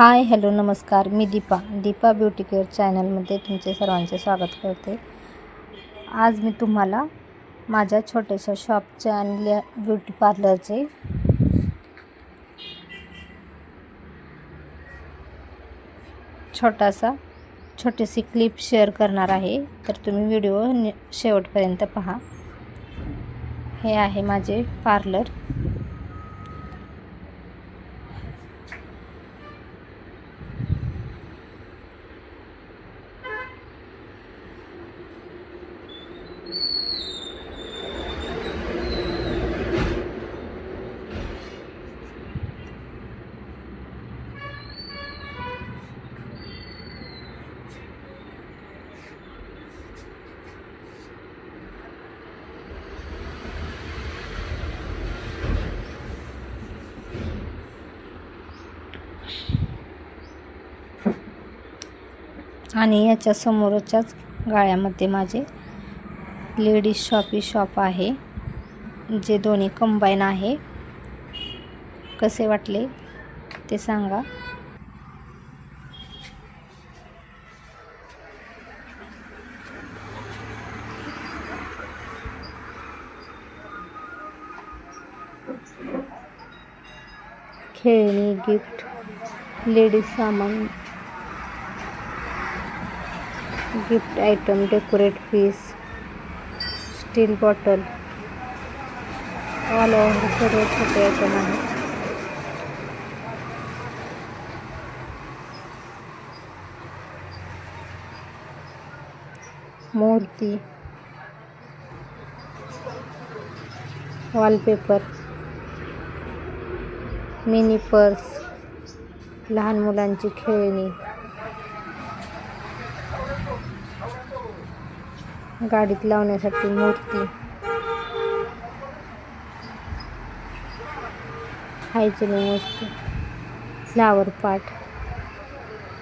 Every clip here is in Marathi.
हाय हॅलो नमस्कार. मी दीपा. दीपा ब्युटी केअर चॅनलमध्ये तुमचे सर्वांचे स्वागत करते. आज मी तुम्हाला माझ्या छोट्याशा शॉपचे आणि ब्युटी पार्लरचे छोटासा छोटीशी क्लिप शेअर करणार आहे. तर तुम्ही व्हिडिओ शेवटपर्यंत पहा. हे आहे माझे पार्लर. आणि याच्या समोरच्याच गाळ्यामध्ये माझे लेडीज शॉपी शॉप आहे जे दोन्ही कंबाईन आहे. कसे वाटले ते सांगा. खेळणी गिफ्ट लेडीज सामान gift item decorate piece steel bottle all over सर्व छोटे आयटम आहेत मूर्ती वॉलपेपर मिनी पर्स लहान मुलांची खेळणी. गाडीत लावण्यासाठी मूर्ती. हायजेनिक वस्तू flower pot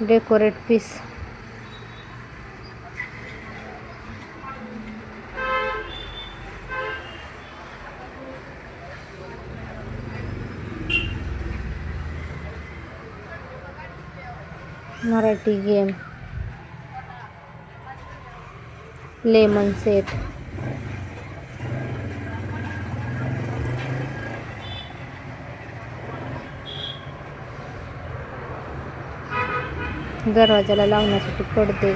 decorate piece Marathi game lemon set दरवाजाला लावण्यासाठी पडदे.